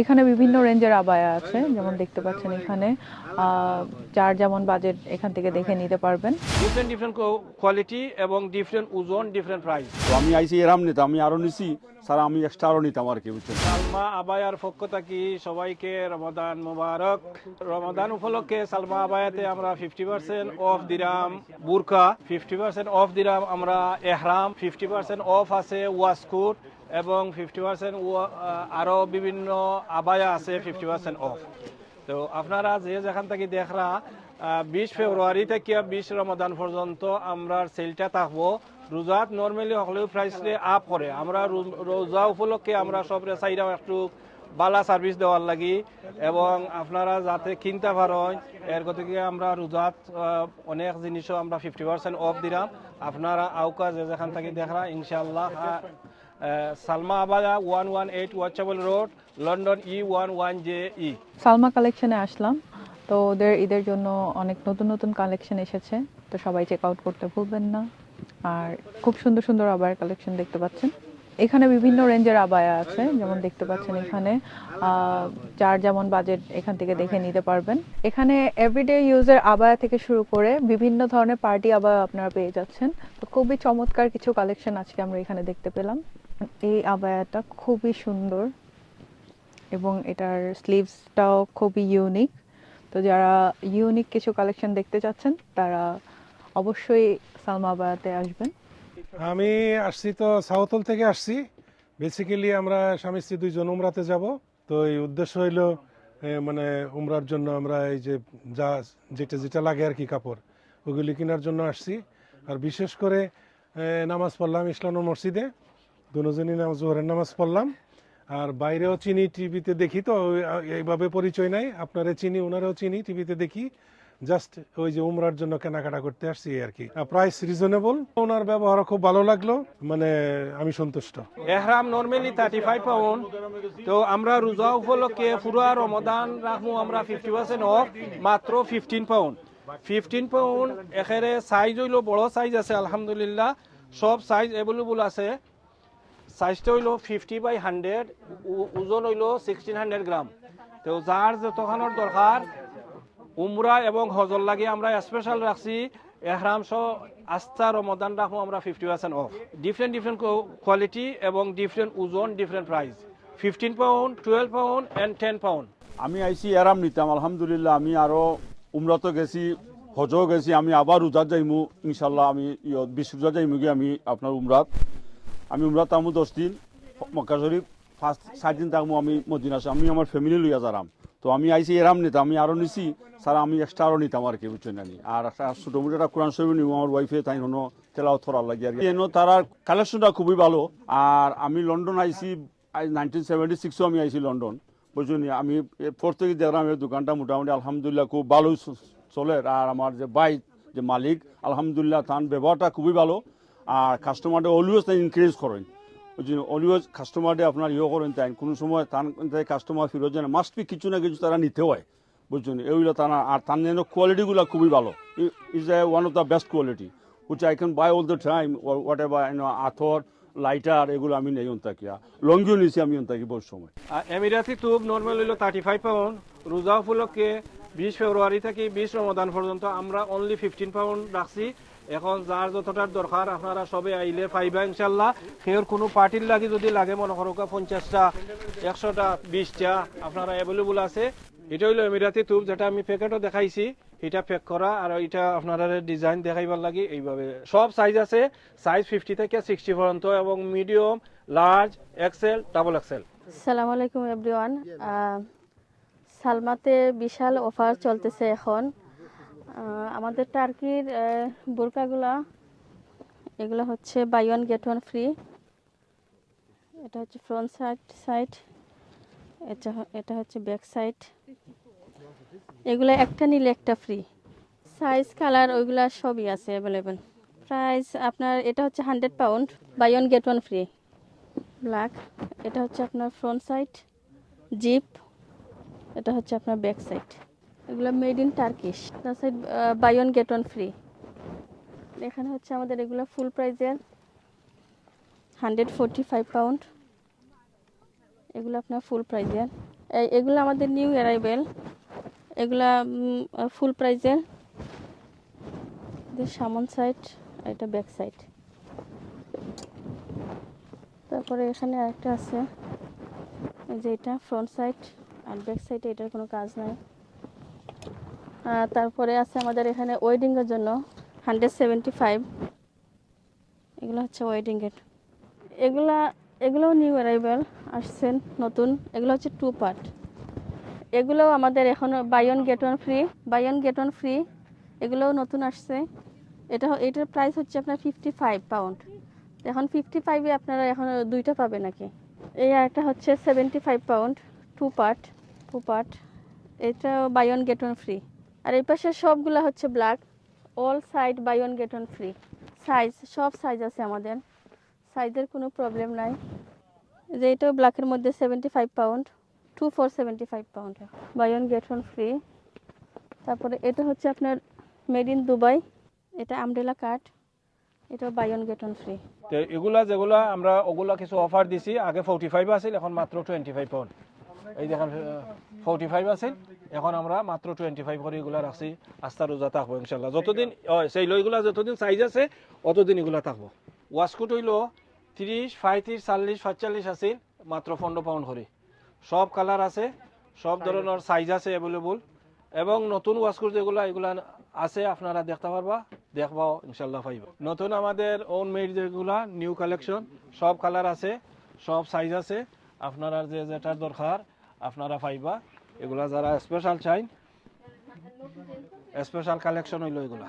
এখানে বিভিন্ন রেঞ্জের আবায়া আছে যেমন দেখতে পাচ্ছেন এখানে। যার যেমন বাজেট এখান থেকে দেখে নিতে পারবেন। ডিফারেন্ট ডিফারেন্ট কোয়ালিটি এবং ডিফারেন্ট ওজন ডিফারেন্ট প্রাইস তো আমি আইসি এরাম নিতাম আমি আরও নিছি। স্যার আমি এক্সট্রা আরও নিতাম আর কি বুঝছেন? সালমা আবায়ার পক্ষ থাকি সবাইকে রমাদান মোবারক। রমাদান উপলক্ষে সালমা আবায়াতে আমরা ফিফটি পার্সেন্ট অফ দিরাম বুরকা ফিফটি পার্সেন্ট অফ দিরাম আমরা এহরাম ফিফটি পার্সেন্ট অফ আছে ওয়াস্কুট এবং ফিফটি পার্সেন্ট আরও বিভিন্ন আবায়া আছে ফিফটি পার্সেন্ট অফ তো আপনারা যে যেখান থেকে দেখরা বিশ ফেব্রুয়ারি থেকে বিশ রমাদান পর্যন্ত আমরা সেলটা থাকব। রোজাত নর্মালি হলেও প্রাইসে আপ করে। আমরা রোজা উপলক্ষে আমরা সবরে চাইরা একটু বালা সার্ভিস দেওয়ার লাগি। এবং আপনারা যাতে কিনতে পারেন, এর গতিকে আমরা রোজাত অনেক জিনিসও আমরা ফিফটি পার্সেন্ট অফ দিলাম। আপনারা আউকা যে যেখান থেকে দেখরা ইনশাল্লাহ সালমা আবাদা one one eight Whitechapel road, London E one one J E Salma কালেকশনে আসলাম। তো ওদের ঈদের জন্য অনেক নতুন নতুন কালেকশন এসেছে। তো সবাই চেক আউট করতে ভুলবেন না। আর খুব সুন্দর সুন্দর আবায়ের কালেকশন দেখতে পাচ্ছেন। এখানে বিভিন্ন রেঞ্জের আবায়া আছে। যেমন দেখতে পাচ্ছেন এখানে যার যেমন বাজেট এখান থেকে দেখে নিতে পারবেন। এখানে এভরিডে ইউজের আবায়া থেকে শুরু করে বিভিন্ন ধরনের পার্টি আবায়া আপনারা পেয়ে যাচ্ছেন। তো খুবই চমৎকার কিছু কালেকশন আজকে আমরা এখানে দেখতে পেলাম। এই আবায়াটা খুবই সুন্দর এবং এটার স্লিভসটাও খুবই ইউনিক তো যারা ইউনিক কিছু কালেকশন দেখতে চাচ্ছেন, তারা অবশ্যই সালমা আবায়াতে আসবেন। আমি আসছি তো সাউথল থেকে আসছি। বেসিক্যালি আমরা স্বামী স্ত্রী দুইজন উমরাতে যাব। তো এই উদ্দেশ্য হইল মানে উমরার জন্য আমরা এই যে যা যেটা যেটা লাগে আর কি কাপড়, ওগুলি কেনার জন্য আসছি। আর বিশেষ করে নামাজ পড়লাম ইসলাম মসজিদে। দুজনই নামাজ জোহরের নামাজ পড়লাম। আর বাইরেও চিনি টিভিতে দেখি তো এইভাবে পরিচয় নাই। আপনারে চিনি ওনারাও চিনি, টিভিতে দেখি। জাস্ট ওই যে উমরার জন্য কেনাকাটা করতে আসছি আর কি প্রাইস রিজনেবল ওনার ব্যবহার খুব ভালো লাগল। মানে আমি সন্তুষ্ট। এহরাম নর্মালি থার্টি ফাইভ পাউন্ড তো আমরা রোজা উপলক্ষে পুরো রমদান রাখব, আমরা ফিফটি পার্সেন্ট অফ মাত্র ফিফটিন পাউন্ড ফিফটিন পাউন্ড এখানে সাইজ হইল বড় সাইজ আছে, আলহামদুলিল্লাহ। সব সাইজ অ্যাভেলেবল আছে। সাইজটা হইল ফিফটি বাই হান্ড্রেড ওজন হইল সিক্সটিন হান্ড্রেড গ্রাম তো যার যতখানোর দরকার উমরা এবং হজর লাগে আমরা স্পেশাল রাখছি এহরাম সহ আস্থা রমদান রাখব আমরা fifty percent off different different quality এবং ডিফারেন্ট ওজন different price fifteen pound twelve pound and ten pound আমি আইসি এরাম নিতাম, আলহামদুলিল্লাহ, আমি আরও উমরাত গেছি, হজও গেছি, আমি আবার উজাত যাইমু ইনশাল্লাহ আমি বিশ উজাত যাইমু গিয়ে আমি আপনার উমরাত আমি উমরা তামু দশ দিন, মক্কা শরীফ ফার্স্ট সাত দিন থাকব আমি মদিনা। আমি আমার ফ্যামিলি লইয়া যারাম। তো আমি আইসি এরাম নিতাম আমি আরও নিছি স্যার আমি এক্সট্রা আরও নিতাম আর কি, বুঝছেন জানি আর একটা ছোটো মোটো একটা কোরআন শরীফ নিব, আমার ওয়াইফে তাই হনো তেলাও থরার লাগে আর এনো তার কালেকশনটা খুবই ভালো। আর আমি লন্ডন আইসি নাইনটিন সেভেন্টি সিক্সও আমি আইসি লন্ডন বুঝুন আমি এরপর থেকে দেখলাম এই দোকানটা মোটামুটি আলহামদুলিল্লাহ খুব ভালো চলে। আর আমার যে বাইক যে মালিক, আলহামদুলিল্লাহ তার ব্যবহারটা খুবই ভালো। আর কাস্টমারটা অলওয়েজ তাই ইনক্রিজ করেন। অলওয়েজ কাস্টমারটা আপনার ইয়ে করেন তাই, কোনো সময় তার কাস্টমার ফিরত যায় মাস্ট বি কিছু না কিছু তারা নিতে হয়, বুঝছেন? এইগুলো তারা, আর তার যেন কোয়ালিটিগুলো খুবই ভালো। Is a one of the best quality which I can buy all the time whatever আথর lighter এগুলো আমি নেই থাকি লঙ্গিও নিছি আমি থাকি বহু সময়। এমিরাতি তুব নর্মাল হইল থার্টি ফাইভ পাউন্ড রোজা উপলক্ষে বিশ ফেব্রুয়ারি থেকে বিশ রমদান পর্যন্ত আমরা অনলি ফিফটিন পাউন্ড রাখছি। এখন যার যতটার দরকার আপনারা সবে আইলে পাইবা ইনশাল্লাহ সেওর কোনো পার্টির লাগে যদি লাগে, মনে করো পঞ্চাশটা, একশোটা, বিশটা আপনারা অ্যাভেলেবল আছে। এটা হইল এমিরাতি তুব যেটা আমি প্যাকেটও দেখাইছি, এটা প্যাক করা আর এটা আপনারা ডিজাইন দেখাইবার লাগে এইভাবে। সব সাইজ আছে সাইজ ফিফটি থেকে সিক্সটি পর্যন্ত এবং medium large XL double XL সালাম আলাইকুম এভরিওয়ান সালমাতে বিশাল অফার চলতেছে এখন। আমাদের টার্কির বোরকাগুলা, এগুলো হচ্ছে buy one get one free এটা হচ্ছে ফ্রন্ট সাইড সাইড এটা এটা হচ্ছে ব্যাক সাইড এগুলো একটা নিলে একটা ফ্রি সাইজ কালার ওইগুলো সবই আছে অ্যাভেলেবেল প্রাইস আপনার, এটা হচ্ছে hundred pound buy one get one free black এটা হচ্ছে আপনার ফ্রন্ট সাইড জিপ এটা হচ্ছে আপনার ব্যাক সাইড এগুলো মেড ইন টার্কিশ তার side buy one get one free এখানে হচ্ছে আমাদের এগুলো ফুল প্রাইজের হান্ড্রেড ফোরটি ফাইভ পাউন্ড এগুলো আপনার ফুল প্রাইজের এগুলো আমাদের নিউ অ্যারাইভেল এগুলা ফুল প্রাইজের সামন সাইড এটা ব্যাক সাইড তারপরে এখানে আরেকটা আছে। যে এটা ফ্রন্ট সাইড আর ব্যাক সাইডে এটার কোনো কাজ নাই। আর তারপরে আছে আমাদের এখানে ওয়েডিংয়ের জন্য হান্ড্রেড সেভেন্টি ফাইভ এগুলো হচ্ছে ওয়েডিং গেট এগুলা, এগুলোও নিউ অ্যারাইভেল আসছেন নতুন। এগুলো হচ্ছে টু পার্ট এগুলোও আমাদের এখন buy one get one free buy one get one free এগুলোও নতুন আসছে। এটা এটার প্রাইস হচ্ছে আপনার ফিফটি ফাইভ পাউন্ড এখন ফিফটি ফাইভে আপনারা এখন দুইটা পাবে নাকি? এই একটা হচ্ছে seventy five pound two part two part এটা buy one get one free আর এই পাশে সবগুলা হচ্ছে black all side buy one get one free size সব সাইজ আছে আমাদের। সাইজের কোনো প্রবলেম নাই। যে এটাও ব্ল্যাকের মধ্যে seventy five pound two four seventy five pound buy one get one free তারপরে এটা হচ্ছে আপনার মেড ইন দুবাই এটা আমডেলা কাট এটাও buy one get one free তো এগুলা যেগুলা আমরা ওগুলা কিছু অফার দিছি, আগে ফোর্টি ফাইভ আছিল, এখন মাত্র টোয়েন্টি ফাইভ পাউন্ড এই দেখেন ফোর্টি ফাইভ আছিল এখন আমরা মাত্র টোয়েন্টি ফাইভ করে এগুলা রাখছি। আস্থা রোজা থাকব ইনশাল্লাহ যতদিন সেই লইগুলা যতদিন সাইজ আছে অতদিন এগুলা থাকব। ওয়াশকোট হইল ত্রিশ পঁয়ত্রিশ চল্লিশ সাতচল্লিশ আছিল মাত্র পনেরো পাউন্ড করে। সব কালার আছে সব ধরনের সাইজ আছে অ্যাভেলেবল এবং নতুন ওয়াশকোট যেগুলো এগুলা আছে আপনারা দেখতে পারবা দেখবা ইনশাল্লাহ পাইব। নতুন আমাদের ওন মেড যেগুলা নিউ কালেকশন সব কালার আছে সব সাইজ আছে। আপনারা যে যেটার দরকার আপনারা পাইবা। এগুলা যারা স্পেশাল চাই স্পেশাল কালেকশন হইল এগুলা।